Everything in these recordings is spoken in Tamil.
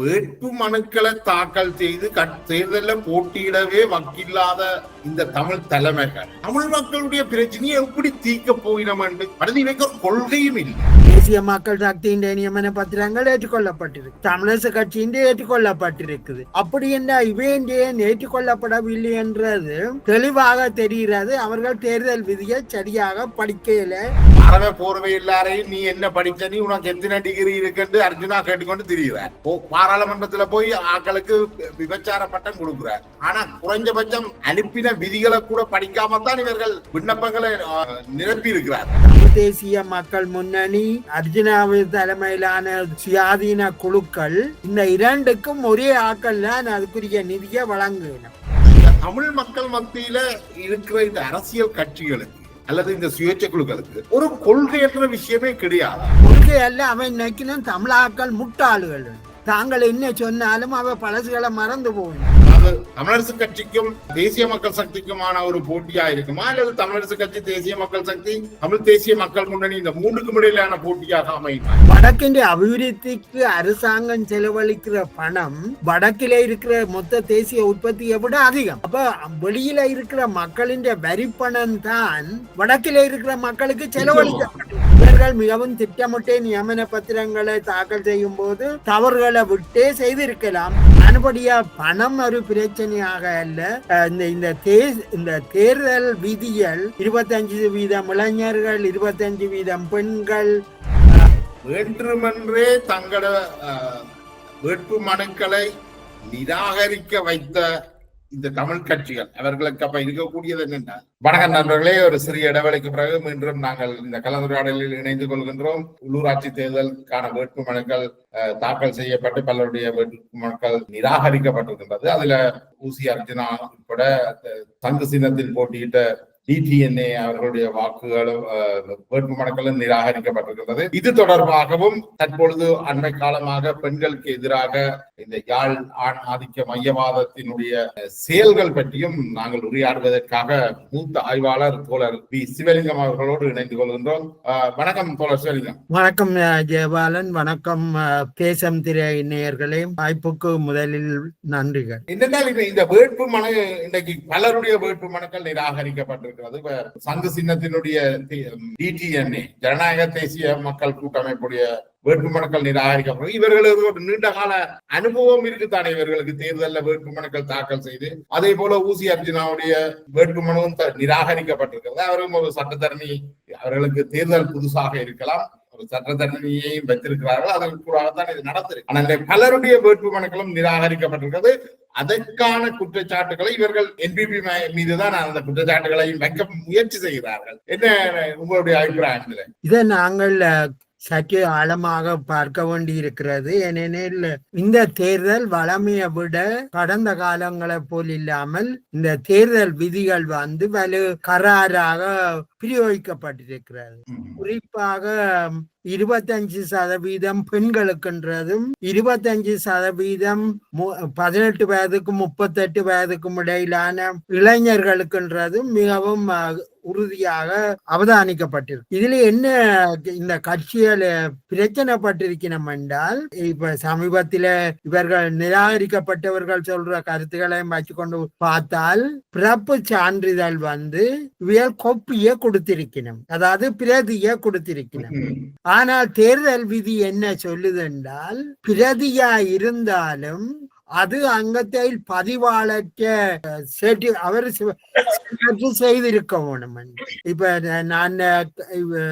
வேட்பு மனுக்களை தாக்கல் செய்து தேர்தலில் போட்டியிடவே வக்கில்லாத இந்த தமிழ் தலைமைகள் தமிழ் மக்களுடைய பிரச்சனையை எப்படி தீர்க்க போயினோம் என்று இவைக்கு கொள்கையும் இல்லை. தேசிய மக்கள் சக்தியின் நியமன பத்திரங்கள் ஏற்றுக்கொள்ளப்பட்டிருக்கு. தமிழரசு கட்சியின் ஏற்றுக்கொள்ளப்பட்டிருக்குது. அப்படி என்ன இவையின் ஏற்றுக்கொள்ளப்படவில்லை என்றது தெளிவாக தெரிகிறது. அவர்கள் தேர்தல் விதியை சரியாக படிக்கல அறவே போறவை எல்லாரையும் நீ என்ன படிச்ச? நீ உனக்கு எத்தனை டிகிரி இருக்குன்னு அர்ஜுனா கேட்டுக்கொண்டு திரிகிறார் பாராளுமன்றத்துல போய் ஆக்களுக்கு விபச்சார பட்டம் கொடுக்கிறார். ஆனா குறைஞ்சபட்சம் அனுப்பின விதிகளை கூட படிக்காம தான் இவர்கள் விண்ணப்பங்களை நிரப்பி இருக்கிறார் தேசிய மக்கள் முன்னணி அர்ஜுனாவு தலைமையிலான சுயாதீன குழுக்கள் இந்த இரண்டுக்கும் ஒரே ஆக்கள் தான் அதுக்குரிய நிதியை இந்த தமிழ் மக்கள் மத்தியில இருக்கிற இந்த அரசியல் கட்சிகளுக்கு அல்லது இந்த சுயேட்சை குழுக்களுக்கு ஒரு கொள்கையற்ற விஷயமே கிடையாது. கொள்கை அல்ல அவன் நினைக்கணும் தமிழாக்கள் முட்டாளுகள். தாங்கள் என்ன சொன்னாலும் அவ பழசுகளை மறந்து போகணும் அது தமிழரசு கட்சிக்கும் தேசிய மக்கள் சக்திக்குமான ஒரு போட்டியா இருக்குமா? அல்லது தமிழரசு கட்சி தேசிய மக்கள் சக்தி தமிழ் தேசிய மக்கள் முன்னணி இந்த மூன்றுக்கும் இடையிலான போட்டியாக அமையுமா? வடக்கின் அபிவிருத்திக்கு அரசாங்கம் செலவழிக்கிற பணம் வடக்கிலே இருக்கிற மொத்த தேசிய உற்பத்தியை விட அதிகம். அப்ப வெளியில இருக்கிற மக்களின் வரி பணம் தான் வடக்கிலே இருக்கிற மக்களுக்கு செலவழிக்கப்படும் இவர்கள் மிகவும் திட்டமிட்டே நியமன பத்திரங்களை தாக்கல் செய்யும் போது தவறுகளை விட்டே செய்திருக்கலாம். அனுபடியா பணம் ஒரு பிரச்சனையாக அல்ல. இந்த இந்த தே இந்த தேர்தல் விதிகள் இருபத்தஞ்சு வீதம் இளைஞர்கள் இருபத்தஞ்சு வீதம் பெண்கள். வேண்டுமென்றே தங்கள வேட்பு மனுக்களை நிராகரிக்க வைத்த இந்த தமிழ் கட்சிகள் அவர்களுக்கு அப்ப இருக்கக்கூடியது என்னென்ன வணக்கம் நண்பர்களே ஒரு சிறிய இடைவெளிக்கு பிறகு மீண்டும் நாங்கள் இந்த கலந்துரையாடலில் இணைந்து கொள்கின்றோம். உள்ளூராட்சி தேர்தலுக்கான வேட்பு மனுக்கள் அஹ், தாக்கல் செய்யப்பட்டு பலருடைய வேட்பு மனுக்கள் நிராகரிக்கப்பட்டிருக்கின்றது. அதுல ஊசி அர்ஜுனா உட்பட தங்கு சின்னத்தில் போட்டியிட்ட டிடிஎன்ஏ அவர்களுடைய வாக்குகளும் வேட்பு மனுக்களும் நிராகரிக்கப்பட்டிருக்கிறது இது தொடர்பாகவும் தற்பொழுது அண்மை காலமாக பெண்களுக்கு எதிராக இந்த யாழ் ஆண் ஆதிக்க மையவாதத்தினுடைய செயல்கள் பற்றியும் நாங்கள் உரையாடுவதற்காக மூத்த ஆய்வாளர் தோழர் பி. சிவலிங்கம் அவர்களோடு இணைந்து கொள்கின்றோம். வணக்கம் தோழர் சிவலிங்கம். வணக்கம் ஜெயபாலன். வணக்கம் தேசம் திரை நேயர்களே. வாய்ப்புக்கு முதலில் நன்றிகள். என்னென்னால் இந்த வேட்பு மனு இன்றைக்கு பலருடைய வேட்பு மனுக்கள் நிராகரிக்கப்பட்டிருக்கிறது இருக்கிறது சங்கு சின்னத்தினுடைய டிடிஎன்ஏ ஜனநாயக தேசிய மக்கள் கூட்டமைப்புடைய வேட்புமனுக்கள் நிராகரிக்கப்படும் இவர்களுக்கு ஒரு நீண்ட கால அனுபவம் இருக்குத்தானே இவர்களுக்கு? தேர்தலில் வேட்புமனுக்கள் தாக்கல் செய்து அதே போல ஊசி அர்ஜுனாவுடைய வேட்புமனுவும் நிராகரிக்கப்பட்டிருக்கிறது. அவரும் ஒரு சட்டத்தரணி அவர்களுக்கு தேர்தல் புதுசாக இருக்கலாம். ஒரு சட்டத்தரணியையும் வைத்திருக்கிறார்கள். அதற்கு கூடாகத்தான் இது நடந்திருக்கு. ஆனால் பலருடைய வேட்புமனுக்களும் நிராகரிக்கப்பட்டிருக்கிறது. அதற்கான குற்றச்சாட்டுகளை இவர்கள் என்பிபி மீதுதான் அந்த குற்றச்சாட்டுகளையும் வைக்க முயற்சி செய்கிறார்கள். என்ன உங்களுடைய அபிப்பிராயம் இதை நாங்கள் சற்று ஆழமாக பார்க்க வேண்டி இருக்கிறது ஏனெனில் இந்த தேர்தல் வளமையை விட கடந்த காலங்களை போல் இல்லாமல் இந்த தேர்தல் விதிகள் வந்து வலு கராராக பிரயோகிக்கப்பட்டிருக்கிறது. குறிப்பாக இருபத்தஞ்சு சதவீதம் பெண்களுக்குன்றதும் இருபத்தஞ்சு சதவீதம் பதினெட்டு வயதுக்கும் முப்பத்தெட்டு வயதுக்கும் இடையிலான இளைஞர்களுக்குன்றதும் மிகவும் உறுதியாக அவதானிக்கப்பட்டிருக்கு. இதுல என்ன இந்த கட்சிகள் பிரச்சனைப்பட்டிருக்கணும் என்றால் இப்ப சமீபத்தில இவர்கள் நிராகரிக்கப்பட்டவர்கள் சொல்ற கருத்துக்களையும் வச்சுக்கொண்டு பார்த்தால் பிறப்பு சான்றிதழ் வந்து இவையால் கொப்பிய கொடுத்திருக்கணும் அதாவது பிரதிய கொடுத்திருக்கணும். ஆனால் தேர்தல் விதி என்ன சொல்லுது என்றால் பிரதியா இருந்தாலும் அது அங்கத்தில் பதிவாளக்க சேட்டி அவர் செய்திருக்க வேணும் இப்ப நான்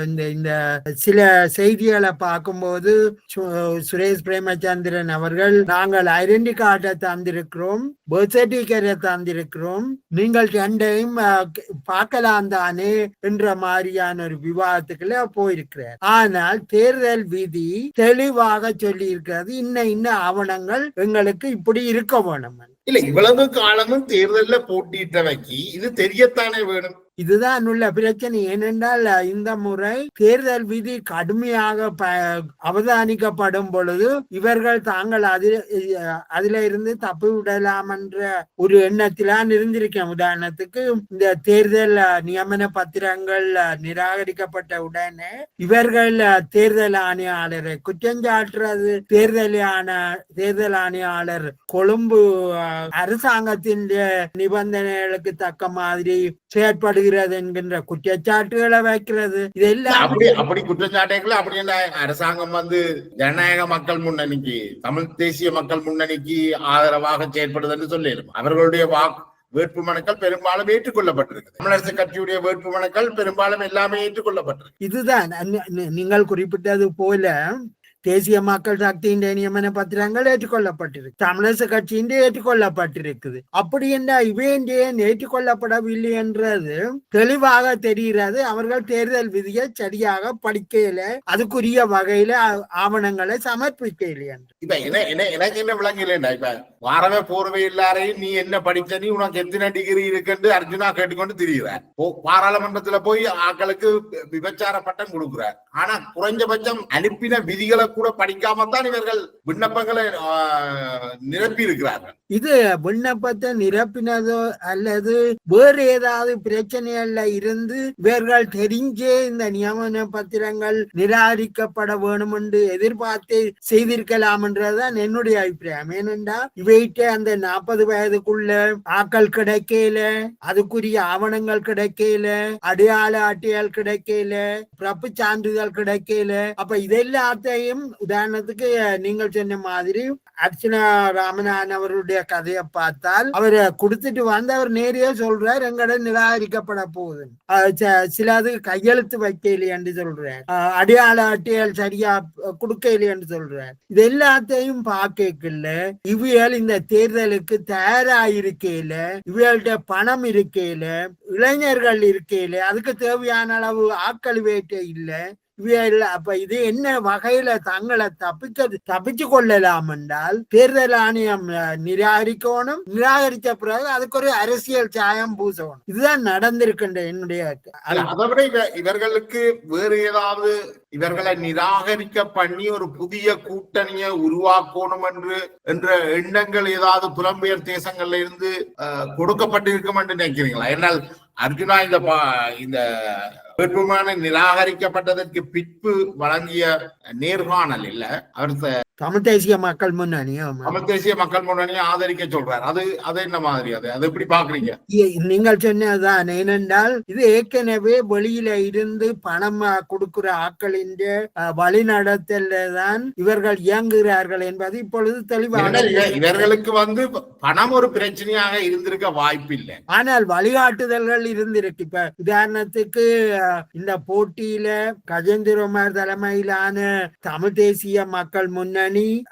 இந்த இந்த சில செய்திகளை பார்க்கும்போது சு- சுரேஷ் பிரேமச்சந்திரன் அவர்கள் நாங்கள் ஐடென்டி கார்டை தந்திருக்கிறோம் பர்த் சர்டிபிகேட்டை தந்திருக்கிறோம் நீங்கள் ரெண்டையும் பார்க்கலாம் தானே என்ற மாதிரியான ஒரு விவாதத்துக்குள்ள போயிருக்கிறார். ஆனால் தேர்தல் விதி தெளிவாக சொல்லி இருக்கிறது இன்ன இன்ன ஆவணங்கள் எங்களுக்கு எப்படி இருக்க வேணும். இல்ல இவ்வளவு காலமும் தேர்தல்ல போட்டியிட்டவைக்கு இது தெரியத்தானே வேணும்? இதுதான் உள்ள பிரச்சனை. ஏனென்றால் இந்த முறை தேர்தல் விதி கடுமையாக அவதானிக்கப்படும் பொழுது இவர்கள் தாங்கள் அதில் அதுல இருந்து தப்பி விடலாம் என்ற ஒரு எண்ணத்திலான் இருந்திருக்கேன். உதாரணத்துக்கு இந்த தேர்தல் நியமன பத்திரங்கள் நிராகரிக்கப்பட்ட உடனே இவர்கள் தேர்தல் ஆணையாளரை குற்றஞ்சாட்டுறது. தேர்தல் ஆண தேர்தல் ஆணையாளர் கொழும்பு அரசாங்கத்தின் நிபந்தனைகளுக்கு தக்க மாதிரி செயற்படுகிறது என்கின்ற குற்றச்சாட்டுகளை வைக்கிறது. இதெல்லாம் அப்படி அப்படி குற்றச்சாட்டுகள் அப்படி என்ன? அரசாங்கம் வந்து ஜனநாயக மக்கள் முன்னணிக்கு தமிழ் தேசிய மக்கள் முன்னணிக்கு ஆதரவாக செயற்படுதுன்னு சொல்லிடும் அவர்களுடைய வாக்கு வேட்பு மனுக்கள் பெரும்பாலும் ஏற்றுக்கொள்ளப்பட்டிருக்கு தமிழரசு கட்சியுடைய வேட்பு மனுக்கள் பெரும்பாலும் எல்லாமே ஏற்றுக்கொள்ளப்பட்டிருக்கு. இதுதான் நீங்கள் குறிப்பிட்டது போல தேசிய மக்கள் சக்தியின் நியமன பத்திரங்கள் ஏற்றுக்கொள்ளப்பட்டிருக்கு. தமிழரசு கட்சியின் ஏற்றுக்கொள்ளப்பட்டிருக்குது. அப்படி என்ன இவையின் ஏற்றுக்கொள்ளப்படவில்லை என்றது தெளிவாக தெரிகிறது. அவர்கள் தேர்தல் விதியை சரியாக படிக்கல அதுக்குரிய வகையில ஆவணங்களை சமர்ப்பிக்கல என்று. இப்ப என்ன என்ன எனக்கு என்ன விளங்கலண்டா இப்ப வாரமே போர்வை எல்லாரையும் நீ என்ன படிச்ச நீ உனக்கு எத்தனை டிகிரி இருக்குன்னு அர்ஜுனா கேட்டுக்கொண்டு திரிகிறார் பாராளுமன்றத்துல போய் ஆக்களுக்கு விபச்சார பட்டம் கொடுக்கிறார். ஆனா குறைஞ்சபட்சம் அனுப்பின விதிகளை கூட படிக்காம தான் இவர்கள் விண்ணப்பங்களை நிரப்பி இருக்கிறார்கள் இது விண்ணப்பத்தை நிரப்பினதோ அல்லது வேறு ஏதாவது பிரச்சனைகள்ல இருந்து இவர்கள் தெரிஞ்சே இந்த நியமன பத்திரங்கள் நிராகரிக்கப்பட வேணும் என்று எதிர்பார்த்து செய்திருக்கலாம் என்றதான் என்னுடைய அபிப்பிராயம். ஏனென்றா இவைகிட்ட அந்த நாற்பது வயதுக்குள்ள ஆக்கள் கிடைக்கல அதுக்குரிய ஆவணங்கள் கிடைக்கல அடையாள அட்டையால் கிடைக்கல பிறப்பு சான்றிதழ் கிடைக்கல அப்ப இதெல்லாத்தையும் உதாரணத்துக்கு நீங்கள் சொன்ன மாதிரி அர்ச்சனா ராமநாதன் அவருடைய கதையை பார்த்தால் அவர் கொடுத்துட்டு வந்து அவர் நேரையே சொல்றார் எங்கட நிராகரிக்கப்பட போகுது. சில ச- சிலது கையெழுத்து வைக்கல என்று சொல்றார். அடையாள அட்டையால் சரியா கொடுக்க என்று சொல்றார். இது எல்லாத்தையும் பார்க்கல இவியல் இந்த தேர்தலுக்கு தயாராயிருக்கையில இவியல்கிட்ட பணம் இருக்கையில இளைஞர்கள் இருக்கையில அதுக்கு தேவையான அளவு ஆக்கள் வேட்டை இல்ல. அப்ப இது என்ன வகையில தங்களை தப்பிக்க தப்பிச்சு கொள்ளலாம் என்றால் தேர்தல் ஆணையம் நிராகரிக்கணும். நிராகரித்த பிறகு அதுக்கு ஒரு அரசியல் சாயம் பூசணும். இதுதான் நடந்திருக்கின்ற என்னுடைய அதை இவர்களுக்கு வேறு ஏதாவது இவர்களை நிராகரிக்க பண்ணி ஒரு புதிய கூட்டணியை உருவாக்கணும் என்று என்ற எண்ணங்கள் ஏதாவது புலம்பெயர் தேசங்கள்ல இருந்து அஹ், கொடுக்கப்பட்டிருக்கும் என்று நினைக்கிறீங்களா? என்னால் அர்ஜுனா இந்த இந்த வேட்புமனு நிராகரிக்கப்பட்டதற்கு பிற்பு வழங்கிய நேர்காணல் இல்ல அவர் தமிழ் தேசிய மக்கள் முன்னணி ஆமா. தமிழ் தேசிய மக்கள் முன்னணியை ஆதரிக்க சொல்றார். அது அது என்ன மாதிரி அது? அது எப்படி பாக்குறீங்க? நீங்கள் சொன்னதுதான். ஏனென்றால் இது ஏற்கனவே வெளியில இருந்து பணம் கொடுக்கிற ஆக்களின் வழிநடத்தல தான் இவர்கள் இயங்குகிறார்கள் என்பது இப்பொழுது தெளிவாக இவர்களுக்கு வந்து பணம் ஒரு பிரச்சனையாக இருந்திருக்க வாய்ப்பில்லை ஆனால் வழிகாட்டுதல்கள் இருந்திருக்கு. இப்ப உதாரணத்துக்கு இந்த போட்டியில கஜேந்திரகுமார் தலைமையிலான தமிழ் தேசிய மக்கள் முன்னணி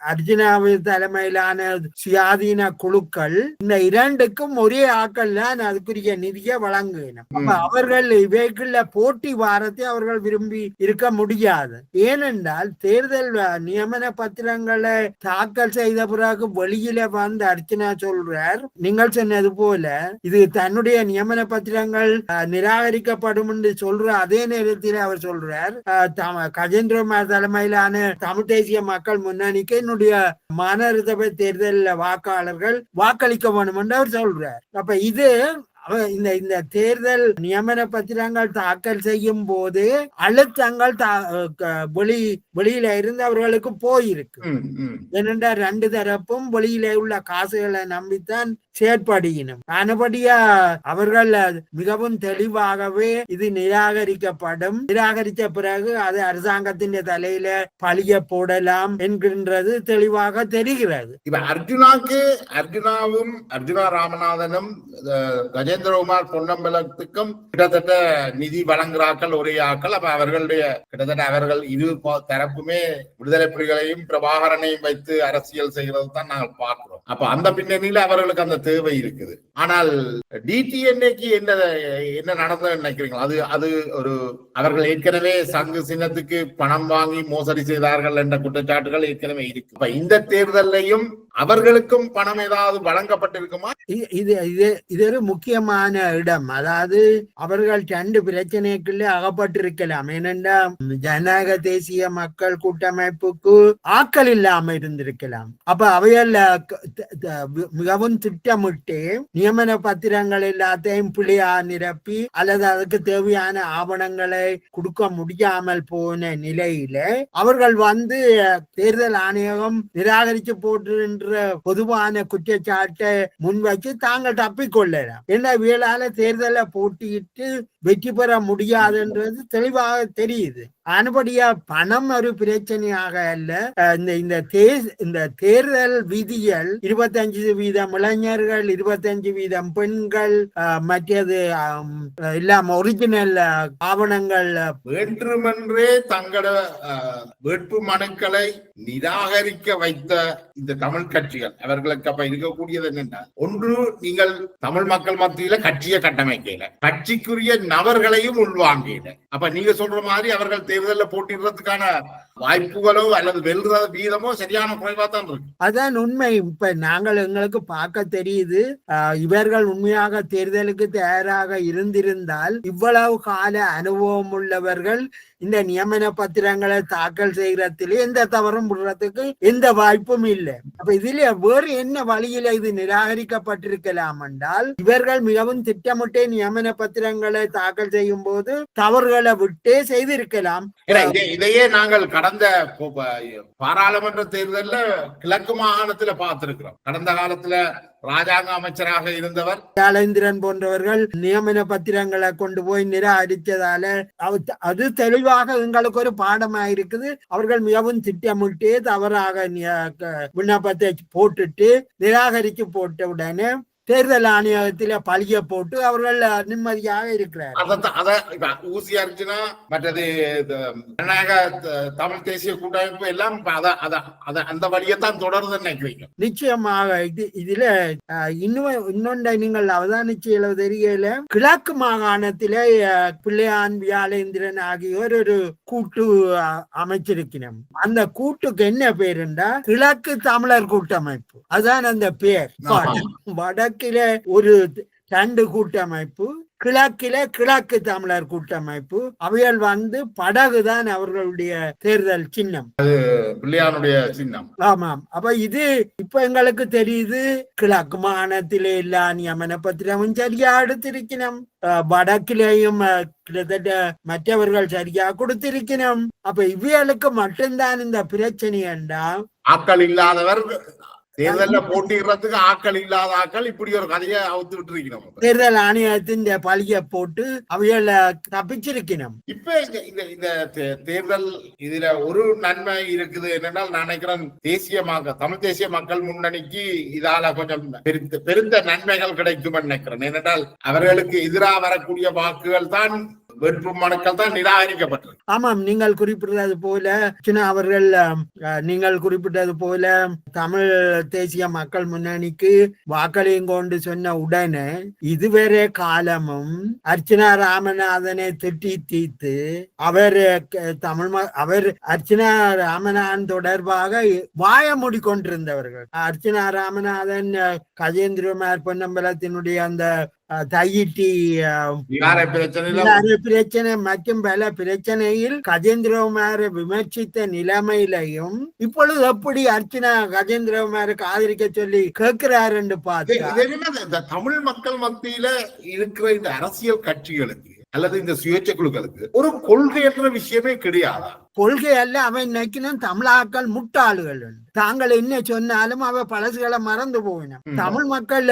அர்ஜுனாவு தலைமையிலான சுயாதீன குழுக்கள் இந்த இரண்டுக்கும் ஒரே ஆக்கள் தான் அதுக்குரிய நிதியை வழங்கணும் அப்ப ம். அவர்கள் இவைக்குள்ள போட்டி வாரத்தை அவர்கள் விரும்பி இருக்க முடியாது ஏனென்றால் தேர்தல் நியமன பத்திரங்களை தாக்கல் செய்த பிறகு வெளியில வந்து அர்ச்சனா சொல்றார் நீங்கள் சொன்னது போல இது தன்னுடைய நியமன பத்திரங்கள் நிராகரிக்கப்படும் என்று சொல்ற அதே நேரத்தில் அவர் சொல்றார் கஜேந்திரகுமார் தலைமையிலான தமிழ் தேசிய மக்கள் முன்னணிக்கு என்னுடைய மாநகரசபை தேர்தல் வாக்காளர்கள் வாக்களிக்க வேண்டும் என்று அவர் சொல்றார் அப்ப இது இந்த இந்த தேர்தல் நியமன பத்திரங்கள் தாக்கல் செய்யும் போது அழுத்தங்கள் வெளி வெளியில இருந்து அவர்களுக்கு போயிருக்கு. ஏனென்றால் ரெண்டு தரப்பும் வெளியில உள்ள காசுகளை நம்பித்தான் செயற்படுகினும். ஆனபடியா அவர்கள் மிகவும் தெளிவாகவே இது நிராகரிக்கப்படும். நிராகரித்த பிறகு அது அரசாங்கத்தின் தலையில பழிய போடலாம் என்கின்றது தெளிவாக தெரிகிறது. இப்ப அர்ஜுனாக்கு அர்ஜுனாவும் அர்ஜுனா ராமநாதனும் கஜேந்திரகுமார் பொன்னம்பலத்துக்கும் கிட்டத்தட்ட நிதி வழங்குறாக்கள் ஒரே ஆக்கள். அப்ப அவர்களுடைய கிட்டத்தட்ட அவர்கள் இரு தரப்புமே விடுதலை புலிகளையும் பிரபாகரனையும் வைத்து அரசியல் செய்கிறது தான் நாங்கள் பார்க்கிறோம். அப்ப அந்த பின்னணியில அவர்களுக்கு அந்த தேவை இருக்குது. ஆனால் டிடிஎன்ஏக்கு என்ன என்ன நடந்ததுன்னு நினைக்கிறீங்களா? அது அது ஒரு அவர்கள் ஏற்கனவே சங்கு சின்னத்துக்கு பணம் வாங்கி மோசடி செய்தார்கள் என்ற குற்றச்சாட்டுகள் ஏற்கனவே இருக்கு. இப்ப இந்த தேர்தலையும் அவர்களுக்கும் பணம் ஏதாவது வழங்கப்பட்டிருக்குமா? இது இது இது ஒரு முக்கியமான இடம். அதாவது அவர்கள் ரெண்டு பிரச்சனைக்குள்ளே அகப்பட்டிருக்கலாம். ஏனென்றா ஜனநாயக தேசிய மக்கள் கூட்டமைப்புக்கு ஆக்கல் இல்லாம இருந்திருக்கலாம். அப்ப அவையல்ல மிகவும் திட்டம் திட்டமிட்டு நியமன பத்திரங்கள் எல்லாத்தையும் பிள்ளையா நிரப்பி அல்லது அதுக்கு தேவையான ஆவணங்களை கொடுக்க முடியாமல் போன நிலையில அவர்கள் வந்து தேர்தல் ஆணையகம் நிராகரிச்சு போட்டுன்ற பொதுவான குற்றச்சாட்டை முன்வைச்சு தாங்கள் தப்பிக்கொள்ளலாம். என்ன வேளால தேர்தலை போட்டியிட்டு வெற்றி பெற முடியாதுன்றது தெளிவாக தெரியுது. ஆனபடியா பணம் ஒரு பிரச்சனையாக அல்ல. இந்த இந்த தே- இந்த தேர்தல் விதிகள் இருபத்தஞ்சு வீதம் இளைஞர்கள் இருபத்தஞ்சு வீதம் பெண்கள் மற்றது எல்லாம் ஒரிஜினல் ஆவணங்கள் வேண்டுமென்றே தங்கள வேட்பு மனுக்களை நிராகரிக்க வைத்த இந்த தமிழ் கட்சிகள் அவர்களுக்கு அப்ப இருக்கக்கூடியது என்னென்ன ஒன்று நீங்கள் தமிழ் மக்கள் மத்தியில கட்சியை கட்டமைக்கல. கட்சிக்குரிய நபர்களையும் உள்வாங்கல அப்ப நீங்க சொல்ற மாதிரி அவர்கள் தேர்தலில் போட்டிடுறதுக்கான வாய்ப்புகளோ அல்லது வெல்ற வீதமோ சரியான குறைவா தான் இருக்கு. அதான் உண்மை. இப்ப நாங்கள் எங்களுக்கு பார்க்க தெரியுது இவர்கள் உண்மையாக தேர்தலுக்கு தயாராக இருந்திருந்தால் இவ்வளவு கால அனுபவம் உள்ளவர்கள் இந்த நியமன பத்திரங்களை தாக்கல் செய்யறதுல எந்த தவறும் விடுறதுக்கு எந்த வாய்ப்பும் இல்லை. அப்ப இதுல வேறு என்ன வழியில இது நிராகரிக்கப்பட்டிருக்கலாம் என்றால் இவர்கள் மிகவும் திட்டமிட்டே நியமன பத்திரங்களை தாக்கல் செய்யும் போது தவறுகளை விட்டே செய்திருக்கலாம். இதையே நாங்கள் கடந்த பாராளுமன்ற தேர்தல்ல கிழக்கு மாகாணத்துல பார்த்திருக்கிறோம். கடந்த காலத்துல ராஜாங்க அமைச்சராக இருந்தவர். ராஜேந்திரன் போன்றவர்கள் நியமன பத்திரங்களை கொண்டு போய் நிராகரித்ததால அவ- அது தெளிவாக எங்களுக்கு ஒரு பாடமா இருக்குது. அவர்கள் மிகவும் திட்டமிட்டு தவறாக விண்ணப்பத்தை போட்டுட்டு நிராகரித்து போட்ட உடனே தேர்தல் ஆணையத்தில பழிய போட்டு அவர்கள் நிம்மதியாக இருக்கிறார் அதான் ஊசி அர்ஜுனா மற்றது ஜனநாயக தமிழ் தேசிய கூட்டமைப்பு எல்லாம் அந்த வழியத்தான் தொடருதுன்னு நினைக்கிறீங்க? நிச்சயமாக இது இதுல இன்னும் இன்னொன்றை நீங்கள் அவதானிச்சு தெரியல கிழக்கு மாகாணத்திலே பிள்ளையான் வியாழேந்திரன் ஆகியோர் ஒரு கூட்டு அமைச்சிருக்கிறோம் அந்த கூட்டுக்கு என்ன பேருண்டா? கிழக்கு தமிழர் கூட்டமைப்பு. அதான் அந்த பேர். ஆஹா. வடக்கில ஒரு ரெண்டு கூட்டமைப்பு கிழக்கில கிழக்கு தமிழர் கூட்டமைப்பு. அவைகள் வந்து படகுதான் அவர்களுடைய தேர்தல் சின்னம். பிள்ளையானுடைய சின்னம். ஆமாம். அப்ப இது இப்ப எங்களுக்கு தெரியுது கிழக்கு மாகாணத்திலே எல்லா நியமன பத்திரமும் சரியா எடுத்திருக்கணும். வடக்கிலேயும் கிட்டத்தட்ட மற்றவர்கள் சரியா கொடுத்திருக்கணும். அப்ப இவைகளுக்கு மட்டும்தான் இந்த பிரச்சனை என்றா ஆக்கள் இல்லாதவர் தேர்தல்ல போட்டிடுறதுக்கு ஆக்கள் இல்லாத ஆக்கள் இப்படி ஒரு கதையை அவுத்து விட்டு இருக்கிறோம் தேர்தல் ஆணையத்தின் பழிய போட்டு அவைகளை தப்பிச்சிருக்கணும். இப்ப இந்த இந்த தேர்தல் இதுல ஒரு நன்மை இருக்குது என்னன்னா நான் நினைக்கிறேன் தேசிய மக்கள் தமிழ் தேசிய மக்கள் முன்னணிக்கு இதால கொஞ்சம் பெருந்த நன்மைகள் கிடைக்கும் நினைக்கிறேன். ஏனென்றால் அவர்களுக்கு எதிராக வரக்கூடிய வாக்குகள் தான் வேட்பு மனுக்கள் தான் நிராகரிக்கப்பட்டது. ஆமாம் நீங்கள் குறிப்பிட்டது போல சின்ன அவர்கள் நீங்கள் குறிப்பிட்டது போல தமிழ் தேசிய மக்கள் முன்னணிக்கு வாக்களியும் கொண்டு சொன்ன உடனே இதுவரை காலமும் அர்ச்சனா ராமநாதனை திட்டி தீத்து அவர் தமிழ் அவர் அர்ச்சனா ராமநாதன் தொடர்பாக வாய மூடிக்கொண்டிருந்தவர்கள் அர்ச்சனா ராமநாதன் கஜேந்திரமார் பொன்னம்பலத்தினுடைய அந்த தையிட்டி பிரச்சனை மற்றும் பல பிரச்சனையில் கஜேந்திரகுமாரை விமர்சித்த நிலைமையிலையும் இப்பொழுது எப்படி அர்ச்சனா கஜேந்திரகுமாருக்கு ஆதரிக்க சொல்லி கேட்கிறார் என்று பார்த்தா தமிழ் மக்கள் மத்தியில இருக்கிற இந்த அரசியல் கட்சிகளுக்கு அல்லது இந்த சுயேட்சை குழுக்களுக்கு ஒரு கொள்கையற்ற விஷயமே கிடையாதா? கொள்கை அல்ல அவன் நினைக்கணும் தமிழாக்கள் முட்டாளுகள் தாங்கள் என்ன சொன்னாலும் அவ பழசுகளை மறந்து போகணும் ம். தமிழ் மக்கள்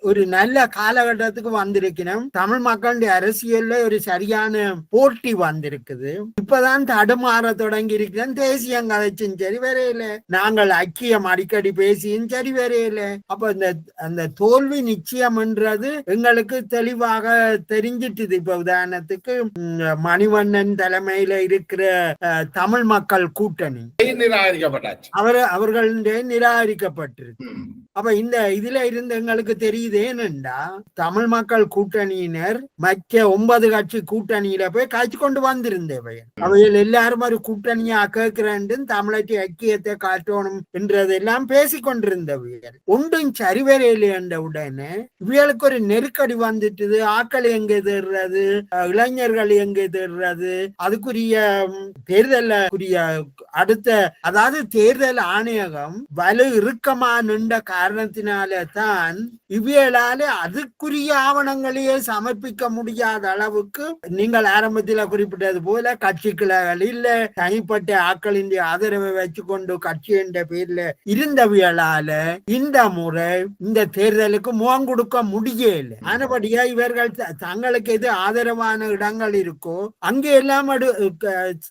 ஒரு நல்ல காலகட்டத்துக்கு வந்திருக்கணும். தமிழ் மக்களுடைய அரசியல்ல ஒரு சரியான போட்டி வந்திருக்குது. இப்பதான் தடுமாற தொடங்கி இருக்கிறேன் தேசியம் கதைச்சும் சரி வரையில நாங்கள் ஐக்கியம் அடிக்கடி பேசியும் சரி வரையில அப்ப இந்த அந்த தோல்வி நிச்சயம்ன்றது எங்களுக்கு தெளிவாக தெரிஞ்சிட்டுது. இப்ப உதாரணத்துக்கு மணிவண்ணன் தலைமையில இருக்கிற தமிழ் மக்கள் கூட்டணி. நிராகரிக்கப்பட்டாச்சு. அவர் அவர்களுடைய நிராகரிக்கப்பட்டிருக்கு. அப்ப இந்த இதுல இருந்து எங்களுக்கு தெரியுது ஏனென்றா தமிழ் மக்கள் கூட்டணியினர் மற்ற ஒன்பது கட்சி கூட்டணியில போய் காய்ச்சி கொண்டு வந்திருந்தவை. அவைகள் எல்லாரும் ஒரு கூட்டணியா கேட்கிறேன் தமிழற்ற ஐக்கியத்தை காட்டணும் என்றதெல்லாம் பேசிக் கொண்டிருந்தவைகள். ஒன்றும் சரிவரையில் என்ற உடனே இவர்களுக்கு ஒரு நெருக்கடி வந்துட்டுது. ஆக்கள் எங்க தேடுறது இளைஞர்கள் எங்க தேடுறது அதுக்குரிய தேர்தலுக்குரிய அடுத்த அதாவது தேர்தல் ஆணையகம் வலு இறுக்கமா நின்ற காரணத்தினால தான் இவியலால அதுக்குரிய ஆவணங்களையே சமர்ப்பிக்க முடியாத அளவுக்கு நீங்கள் ஆரம்பத்தில் குறிப்பிட்டது போல கட்சிகள் இல்ல தனிப்பட்ட ஆக்களின் ஆதரவை வச்சுக்கொண்டு கட்சி என்ற பேர்ல இருந்தவியலால இந்த முறை இந்த தேர்தலுக்கு முகம் கொடுக்க முடியல. ஆனபடியா இவர்கள் தங்களுக்கு எது ஆதரவான இடங்கள் இருக்கோ அங்கே எல்லாம்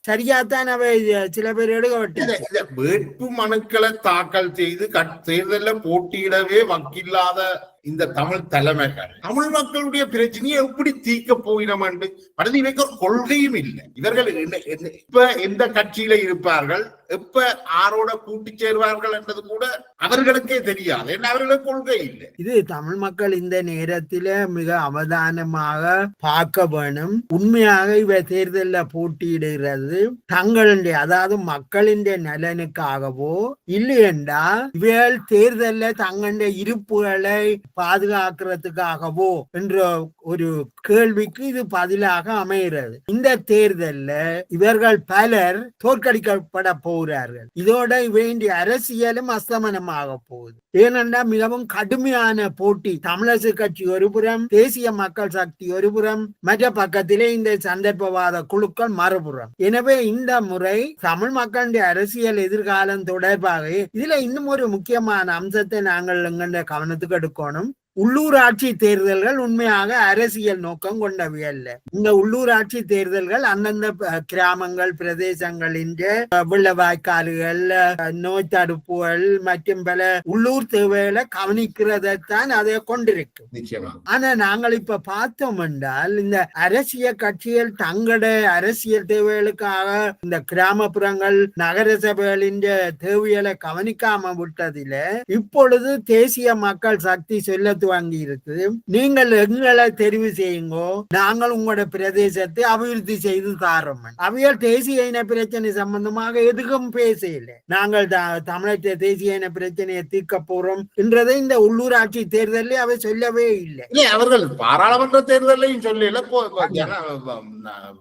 சரியாத்தான் அவை சில பேர் இந்த வேட்பு மனுக்களை தாக்கல் செய்து தேர்தல்ல போட்டியிடவே வக்கில்லாத இந்த தமிழ் தலைமைகள். தமிழ் மக்களுடைய பிரச்சனையை எப்படி தீர்க்க போயிடும் என்று படுதி வைக்க ஒரு கொள்கையும் இல்லை. இவர்கள் என்ன- என்ன- இப்ப எந்த கட்சியில இருப்பார்கள்? எப்ப ஆரோட கூட்டி சேருவார்கள் என்றது கூட அவர்களுக்கே தெரியாது. ஏன்னா அவர்களுக்கு கொள்கை இல்லை. இது தமிழ் மக்கள் இந்த நேரத்தில மிக அவதானமாக பார்க்க வேணும். உண்மையாக இவ தேர்தலில் போட்டியிடுகிறது. தங்களுடைய அதாவது மக்களின் நலனுக்காகவோ இல்லையென்றா இவர்கள் தேர்தலில் தங்களுடைய இருப்புகளை பாதுகாக்கிறதுக்காகவோ என்ற ஒரு கேள்விக்கு இது பதிலாக அமைகிறது. இந்த தேர்தல்ல இவர்கள் பலர் தோற்கடிக்கப்பட போகிறார்கள். இதோட வேண்டிய அரசியலும் அஸ்தமனமாக போகுது. ஏனென்றா மிகவும் கடுமையான போட்டி. தமிழரசு கட்சி ஒருபுறம் தேசிய மக்கள் சக்தி ஒருபுறம் மற்ற பக்கத்திலே இந்த சந்தர்ப்பவாத குழுக்கள் மறுபுறம். எனவே இந்த முறை தமிழ் மக்களுடைய அரசியல் எதிர்காலம் தொடர்பாக இதுல இன்னும் ஒரு முக்கியமான அம்சத்தை நாங்கள் எங்களுடைய கவனத்துக்கு எடுக்கணும். உள்ளூராட்சி தேர்தல்கள் உண்மையாக அரசியல் நோக்கம் கொண்டவை அல்ல இந்த உள்ளூராட்சி தேர்தல்கள் அந்தந்த கிராமங்கள் பிரதேசங்களின் அஹ், நோய் தடுப்புகள் மற்றும் பல உள்ளூர் தேவைகளை கவனிக்கிறதைத்தான் அதை கொண்டிருக்கும் நிச்சயமா. ஆனா நாங்கள் இப்ப பார்த்தோம் என்றால் இந்த அரசியல் கட்சிகள் தங்களோட அரசியல் தேவைகளுக்காக இந்த கிராமப்புறங்கள் நகர சபைகளின் தேவைகளை கவனிக்காம விட்டதில இப்பொழுது தேசிய மக்கள் சக்தி சொல்ல துவங்கி இருக்குது நீங்கள் எங்களை தெரிவு செய்யுங்கோ. நாங்கள் உங்களோட பிரதேசத்தை அபிவிருத்தி செய்து தாரோம் அவையால் தேசிய இன பிரச்சனை சம்பந்தமாக எதுக்கும் பேசல நாங்கள் தமிழக தேசிய இன பிரச்சனையை தீர்க்க போறோம் என்றதை இந்த உள்ளூராட்சி தேர்தலில் அவை சொல்லவே இல்லை. இல்ல அவர்கள் பாராளுமன்ற தேர்தலையும் சொல்லல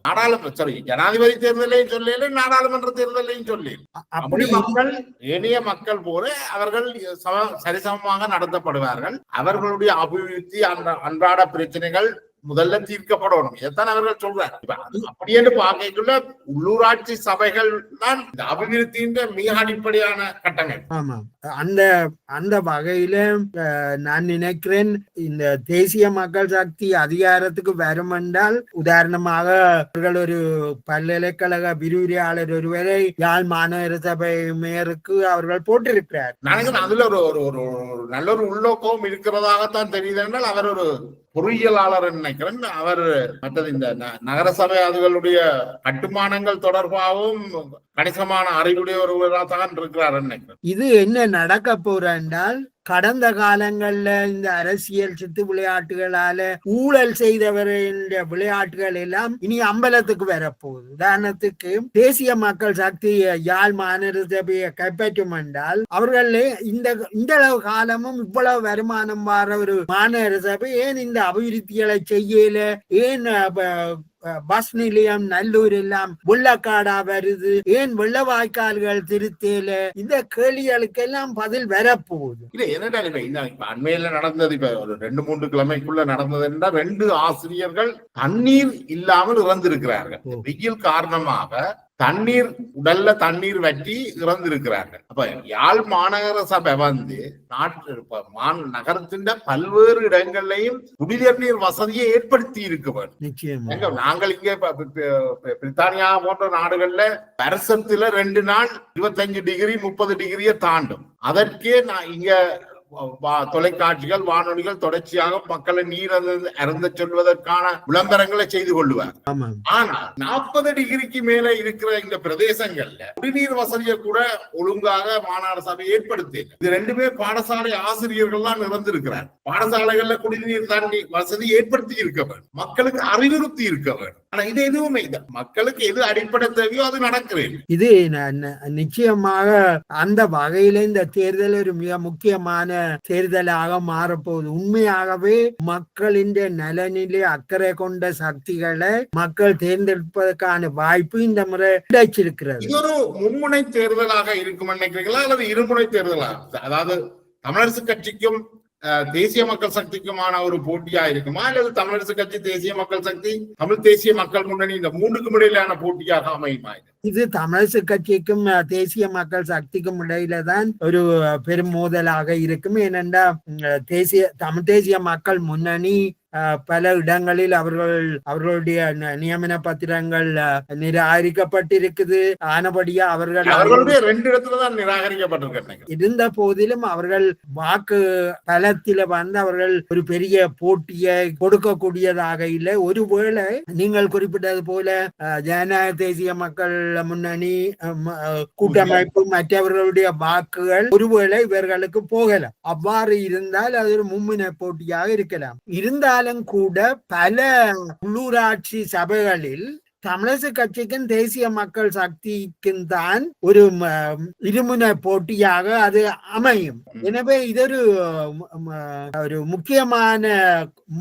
நாடாளுமன்ற சாரி ஜனாதிபதி தேர்தலையும் சொல்லல நாடாளுமன்ற தேர்தலையும் சொல்லல. அப்படி மக்கள் ஏனைய மக்கள் போல அவர்கள் சம- சரிசமமாக நடத்தப்படுவார்கள். அவர்களுடைய அபிவிருத்தி அன்ற- அன்றாட பிரச்சனைகள் முதல்ல தீர்க்கப்படணும். இதைத்தான் அவர்கள் சொல்றாங்க இப்ப அது அப்படி என்று பார்க்கக்குள்ள உள்ளூராட்சி சபைகள் தான் இந்த அபிவிருத்தியின் மிக அடிப்படையான கட்டமைப்பு ஆமா. அந்த அந்த வகையில நான் நினைக்கிறேன் இந்த தேசிய மக்கள் சக்தி அதிகாரத்துக்கு வரும் என்றால் உதாரணமாக அவர்கள் ஒரு பல்கலைக்கழக விரிவுரையாளர் ஒருவரை யாழ் மாநகர சபை மேயருக்கு அவர்கள் போட்டிருக்கிறார். நினைக்கிறேன் அதுல ஒரு ஒரு நல்ல ஒரு உள்நோக்கம் இருக்கிறதாகத்தான் தெரியுது என்றால் அவர் ஒரு பொறியியலாளர் நினைக்கிறேன் அவர் மற்றது இந்த ந- நகரசபை அதுகளுடைய கட்டுமானங்கள் தொடர்பாகவும் கணிசமான அறிவுடைய ஒருவராக தான் இருக்கிறார் நினைக்கிறேன் இது என்ன நடக்க போறால் கடந்த காலங்கள்ல இந்த அரசியல் சித்து விளையாட்டுகளால ஊழல் செய்தவர்களுடைய விளையாட்டுகள் எல்லாம் இனி அம்பலத்துக்கு வரப்போகுது. உதாரணத்துக்கு தேசிய மக்கள் சக்தி யாழ் மாநகர சபையை கைப்பற்றும் என்றால் அவர்கள் இந்த இந்த அளவு காலமும் இவ்வளவு வருமானம் வர ஒரு மாநகர சபை ஏன் இந்த அபிவிருத்திகளை செய்யல? ஏன் அப்ப, அஹ், பஸ் நிலையம் நல்லூர் எல்லாம் வெள்ளக்காடா வருது. ஏன் வெள்ளவாய்க்கால்கள் திருத்தேல? இந்த கேள்விகளுக்கெல்லாம் பதில் வரப்போகுது. இல்ல என்னடா இப்ப அண்மையில நடந்தது. இப்ப ஒரு ரெண்டு மூன்று கிழமைக்குள்ள நடந்தது என்றால் ரெண்டு ஆசிரியர்கள் தண்ணீர் இல்லாமல் இறந்திருக்கிறார்கள். வெயில் காரணமாக தண்ணீர் உடல்ல தண்ணீர் வற்றி இறந்திருக்கிறார்கள் அப்ப யாழ் மாநகர சபை வந்து நாட்டு நகரத்தின் பல்வேறு இடங்கள்லையும் குடிநீர் நீர் வசதியை ஏற்படுத்தி இருக்க நாங்கள் இங்க பிரித்தானியா போன்ற நாடுகள்ல வருஷத்துல ரெண்டு நாள் இருபத்தஞ்சு டிகிரி முப்பது டிகிரியை தாண்டும். அதற்கே நான் இங்க தொலைக்காட்சிகள் வானொலிகள் தொடர்ச்சியாக மக்களை நீர் அருந்த- சொல்வதற்கான விளம்பரங்களை செய்து கொள்ளுவார். ஆனா நாற்பது டிகிரிக்கு மேல இருக்கிற இந்த பிரதேசங்கள்ல குடிநீர் வசதியை கூட ஒழுங்காக மாநாடு சபை ஏற்படுத்தி இது ரெண்டுமே பாடசாலை ஆசிரியர்கள் தான் நிறந்திருக்கிறார் பாடசாலைகள்ல குடிநீர் தண்ணி வசதி ஏற்படுத்தி இருக்க வேண்டும். மக்களுக்கு அறிவுறுத்தி இருக்க வேண்டும். ஆனா இது எதுவுமே இல்லை. மக்களுக்கு எது அடிப்படை தேவையோ அது நடக்கிறேன் இது நிச்சயமாக அந்த வகையில இந்த தேர்தல் ஒரு மிக முக்கியமான தேர்தலாக மாறப்போகுது. உண்மையாகவே மக்களின் நலனிலே அக்கறை கொண்ட சக்திகளை மக்கள் தேர்ந்தெடுப்பதற்கான வாய்ப்பு இந்த முறை கிடைச்சிருக்கிறது. இது ஒரு மும்முனை தேர்தலாக இருக்கும் நினைக்கிறீங்களா? அல்லது இருமுனை தேர்தலா அதாவது தமிழரசு கட்சிக்கும் தேசிய மக்கள் சக்திக்குமான ஒரு போட்டியா இருக்குமா அல்லது தமிழரசு கட்சி தேசிய மக்கள் சக்தி தமிழ் தேசிய மக்கள் முன்னணி இந்த மூன்றுக்கும் இடையிலான போட்டியாக அமையுமா இது? தமிழரசு கட்சிக்கும் தேசிய மக்கள் சக்திக்கும் இடையில தான் ஒரு பெரும் மோதலாக இருக்கும் ஏனென்றா தேசிய தமிழ் தேசிய மக்கள் முன்னணி பல இடங்களில் அவர்கள் அவர்களுடைய நியமன பத்திரங்கள் நிராகரிக்கப்பட்டிருக்குது ஆனபடியா அவர்கள் அவர்களுடைய ரெண்டு இடத்துல தான் நிராகரிக்கப்பட்டிருக்க இருந்த போதிலும் அவர்கள் வாக்கு பலத்தில வந்து அவர்கள் ஒரு பெரிய போட்டியை கொடுக்கக்கூடியதாக இல்லை ஒருவேளை நீங்கள் குறிப்பிட்டது போல ஜனநாயக தேசிய மக்கள் முன்னணி கூட்டமைப்பு மற்றவர்களுடைய வாக்குகள் ஒருவேளை இவர்களுக்கு போகலாம் அவ்வாறு இருந்தால் அது ஒரு மும்முனை போட்டியாக இருக்கலாம் இருந்தாலும் கூட பல உள்ளூராட்சி சபைகளில் தமிழரசு கட்சிக்கும் தேசிய மக்கள் சக்திக்கும் தான் ஒரு இருமுனை போட்டியாக அது அமையும். எனவே இது ஒரு முக்கியமான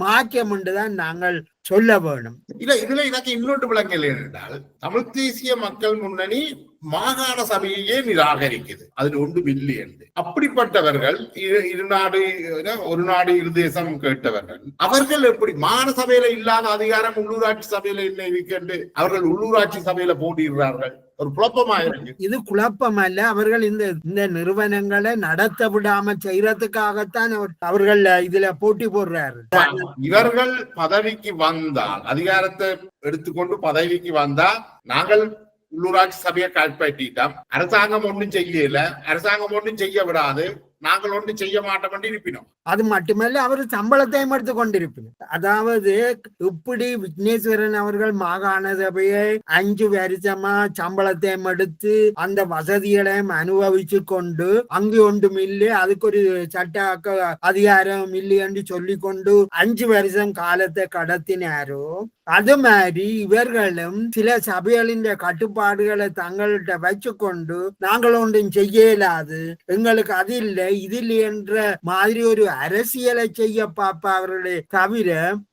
மாற்றம் என்றுதான் நாங்கள் சொல்ல வேணும். இல்ல இதுல எனக்கு இன்னொன்று விளங்கல் என்றால் தமிழ் தேசிய மக்கள் முன்னணி மாகாண சபையையே நிராகரிக்குது. அதுல ஒன்று மில்லி என்று அப்படிப்பட்டவர்கள் இரு நாடு ஒரு நாடு இரு தேசம் கேட்டவர்கள் அவர்கள் எப்படி மாகாண சபையில இல்லாத அதிகாரம் உள்ளூராட்சி சபையில என்ன இருக்கின்ற அவர்கள் உள்ளூராட்சி சபையில போட்டியிடுறார்கள். ஒரு குழப்பமா இருக்கு. இது குழப்பம் அல்ல. அவர்கள் இந்த இந்த நிறுவனங்களை நடத்த விடாம செய்யறதுக்காகத்தான் அவர்- அவர்கள் இதுல போட்டி போடுறாரு. இவர்கள் பதவிக்கு வந்தால் அதிகாரத்தை எடுத்துக்கொண்டு பதவிக்கு வந்தா நாங்கள் உள்ளூராட்சி சபையை கைப்பற்றிட்டோம் அரசாங்கம் ஒன்றும் செய்யல அரசாங்கம் ஒன்றும் செய்ய விடாது நாங்கள் ஒன்றும் செய்ய மாட்டோம் என்று இருப்பினோம். அது மட்டுமல்ல அவர் சம்பளத்தையும் எடுத்து கொண்டிருப்பினர். அதாவது இப்படி விக்னேஸ்வரன் அவர்கள் மாகாண சபையை அஞ்சு வருஷமா சம்பளத்தையும் எடுத்து அந்த வசதிகளையும் அனுபவிச்சு கொண்டு அங்கு ஒன்றும் இல்லை அதுக்கு ஒரு சட்ட அதிகாரம் இல்லை என்று சொல்லி கொண்டு அஞ்சு வருஷம் காலத்தை கடத்தினாரோ அது மாதிரி இவர்களும் சில சபைகளின் கட்டுப்பாடுகளை தங்கள்கிட்ட வச்சு கொண்டு நாங்கள் ஒன்றும் செய்ய இயலாது எங்களுக்கு அது இல்லை இதில் என்ற மாதிரி ஒரு அரசியலை செய்ய பாப்பா அவர்களே தவிர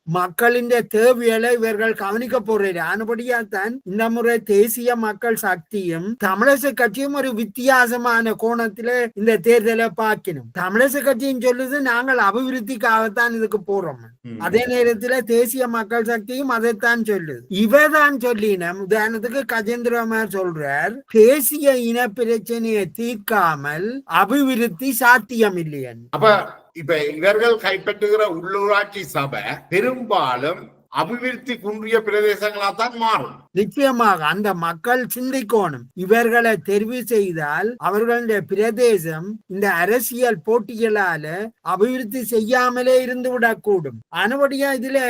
மக்களின் தேவைகளை இவர்கள் கவனிக்க போறது ஆனபடியா தான் இந்த முறை தேசிய மக்கள் சக்தியும் தமிழரசு கட்சியும் ஒரு வித்தியாசமான கோணத்திலே இந்த தேர்தலை பார்க்கணும். தமிழரசு கட்சியும் சொல்லுது நாங்கள் அபிவிருத்திக்காகத்தான் இதுக்கு போறோம். அதே நேரத்துல தேசிய மக்கள் சக்தியும் அதைத்தான் சொல்லுது. இவதான் சொல்லினம் உதாரணத்துக்கு கஜேந்திரமார் சொல்றார் தேசிய இன பிரச்சனையை தீர்க்காமல் அபிவிருத்தி சாத்தியம் இல்லையன் அப்ப இப்ப இவர்கள் கைப்பற்றுகிற உள்ளூராட்சி சபை பெரும்பாலும் அபிவிருத்தி குன்றிய பிரதேசங்களா தான் மாறும். நிச்சயமாக அந்த மக்கள் சிந்திக்கணும். இவர்களை தெரிவு செய்தால் அவர்களுடைய பிரதேசம் இந்த அரசியல் போட்டிகளால அபிவிருத்தி செய்யாமலே இருந்து விடக்கூடும் அனுபடியா இதுல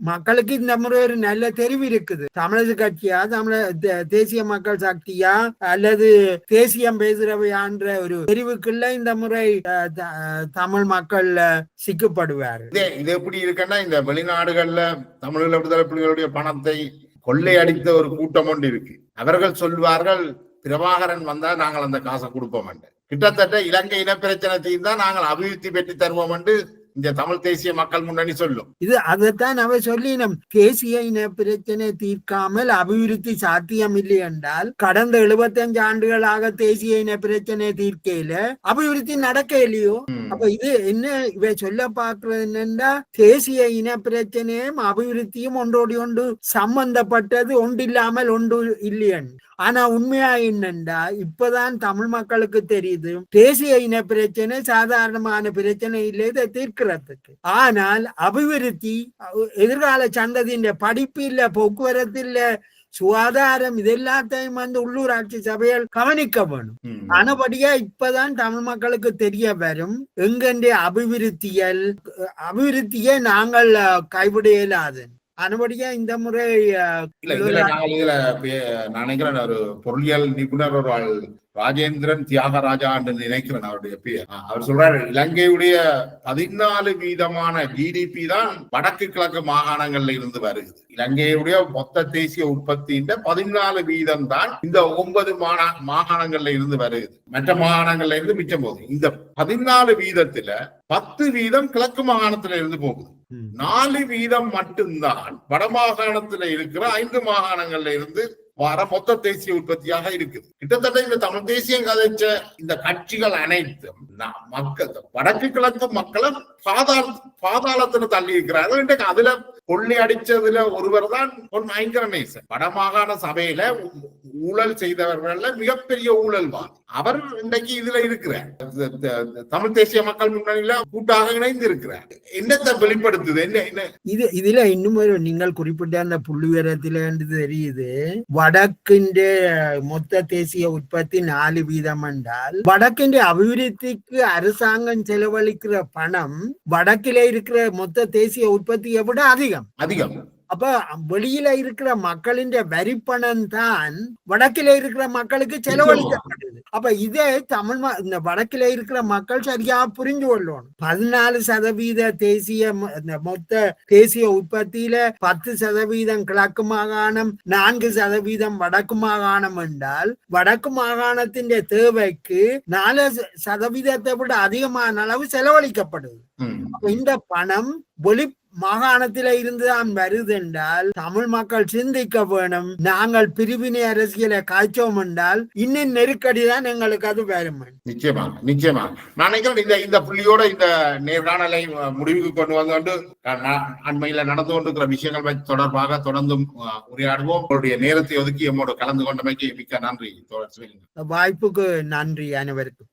மக்களுக்கு இந்த முறை ஒரு நல்ல தெரிவு இருக்குது. தமிழக கட்சியா தமிழ தேசிய மக்கள் சக்தியா அல்லது தேசியம் பேசுறவையான்ற ஒரு தெரிவுக்குள்ள இந்த முறை தமிழ் மக்கள் சிக்கப்படுவார். இது எப்படி இருக்குன்னா இந்த வெளிநாடுகள்ல தமிழீழ விடுதலை புலிகளுடைய பணத்தை கொள்ளையடித்த ஒரு கூட்டம் ஒன்று இருக்கு. அவர்கள் சொல்வார்கள் பிரபாகரன் வந்தா நாங்கள் அந்த காசை கொடுப்போம் கிட்டத்தட்ட இலங்கை இனப்பிரச்சனை தீர்ந்தா நாங்கள் அபிவிருத்தி பெற்று தருவோம் என்று இந்த தமிழ் தேசிய மக்கள் முன்னணி சொல்லும். இது அதைத்தான் அவ சொல்லினோம். தேசிய இன பிரச்சனை தீர்க்காமல் அபிவிருத்தி சாத்தியம் இல்லை என்றால் கடந்த 75 ஆண்டுகளாக தேசிய இன பிரச்சனை தீர்க்கையில அபிவிருத்தி நடக்க இல்லையோ. அப்ப இது என்ன இவ சொல்ல பாக்குறது என்னன்னா தேசிய இன பிரச்சனையும் அபிவிருத்தியும் ஒன்றோடு ஒன்று சம்பந்தப்பட்டது ஒன்றில்லாமல் ஒன்று இல்லையன். ஆனா உண்மையா என்னண்டா இப்பதான் தமிழ் மக்களுக்கு தெரியுது. தேசிய இன பிரச்சனை சாதாரணமான பிரச்சனை இல்லை இதை தீர்க்கிறதுக்கு. ஆனால் அபிவிருத்தி எதிர்கால சந்ததியின் படிப்பு இல்ல போக்குவரத்து இல்ல சுகாதாரம் இது எல்லாத்தையும் வந்து உள்ளூராட்சி சபைகள் கவனிக்க வேணும். ஆனபடியா இப்பதான் தமிழ் மக்களுக்கு தெரிய வரும் எங்கெண்டே அபிவிருத்தியல் அபிவிருத்தியை நாங்கள் கைவிட இயலாது. ஆனபடியா இந்த முறை நினைக்கிறேன் ஒரு பொருளியல் நிபுணர் ஒரு ஆள் ராஜேந்திரன் தியாகராஜா என்று நினைக்கிறேன் அவருடைய பேர். அவர் சொல்றாரு இலங்கையுடைய பதினாலு வீதமான ஜிடிபி தான் வடக்கு கிழக்கு மாகாணங்கள்ல இருந்து வருகிறது. இலங்கையுடைய மொத்த தேசிய உற்பத்தியின் பதினாலு வீதம் தான் இந்த ஒன்பது மாநா மாகாணங்கள்ல இருந்து வருகிறது. மற்ற மாகாணங்கள்ல இருந்து மிச்சம் போகுது. இந்த பதினாலு வீதத்துல பத்து வீதம் கிழக்கு மாகாணத்துல இருந்து போகுது. நாலு வீதம் மட்டும்தான். வடமாகாணத்துல இருக்கிற ஐந்து மாகாணங்கள்ல இருந்து வர மொத்த தேசிய உற்பத்தியாக இருக்குது. கிட்டத்தட்ட இந்த தமிழ் தேசியம் கதைச்ச இந்த கட்சிகள் அனைத்தும் மக்கள் வடக்கு கிழக்கு மக்களை பாதாள பாதாளத்துல தள்ளி இருக்கிறார்கள். இன்றைக்கு அதுல கொள்ளை அடிச்சதுல ஒருவர் தான் பொன் ஐங்கரநேசன் வடமாகாண சபையில ஊழல் செய்தவர்கள்ல மிகப்பெரிய ஊழல்வாதி. அவர் இன்றைக்கு இதுல இருக்கிறார். தமிழ் தேசிய மக்கள் முன்னணியில கூட்டாக இணைந்து இருக்கிறார் என்னத்தை வெளிப்படுத்துது? என்ன என்ன? இது இதுல இன்னும் ஒரு நீங்கள் குறிப்பிட்ட அந்த புள்ளி விவரத்தில தெரியுது. வடக்கின்ற மொத்த தேசிய உற்பத்தி நாலு வீதம் என்றால் வடக்கின்ற அபிவிருத்திக்கு அரசாங்கம் செலவழிக்கிற பணம் வடக்கில இருக்கிற மொத்த தேசிய உற்பத்தியை விட அதிகம். அதிகம். அப்ப வெளியில இருக்கிற மக்களின் வரி பணம் தான் வடக்கில இருக்கிற மக்களுக்கு செலவழிக்கப்படுது. அப்ப இதே தமிழ் இந்த வடக்கில இருக்கிற மக்கள் சரியா புரிஞ்சு கொள்ளணும். பதினாலு சதவீத தேசிய மொத்த தேசிய உற்பத்தியில பத்து சதவீதம் கிழக்கு மாகாணம் நான்கு சதவீதம் வடக்கு மாகாணம் என்றால் வடக்கு மாகாணத்தின் தேவைக்கு நாலு சதவீதத்தை விட அதிகமான அளவு செலவழிக்கப்படுது. இந்த பணம் வெளி மாகாணத்தில இருந்துதான் வருது என்றால் தமிழ் மக்கள் சிந்திக்க வேணும். நாங்கள் பிரிவினை அரசியலை காய்ச்சோம் என்றால் இன்னும் நெருக்கடி தான் எங்களுக்கு அது வரும். நிச்சயமாக நிச்சயமாக. நான் நினைக்கிறேன் இந்த இந்த புள்ளியோட இந்த நேர்காணலை முடிவுக்கு கொண்டு வந்து கொண்டு அண்மையில நடந்து கொண்டிருக்கிற விஷயங்கள் தொடர்பாக தொடர்ந்தும் உரையாடுவோம். உங்களுடைய நேரத்தை ஒதுக்கி எம்மோடு கலந்து கொண்டமைக்கு மிக்க நன்றி வாய்ப்புக்கு நன்றி அனைவருக்கும்.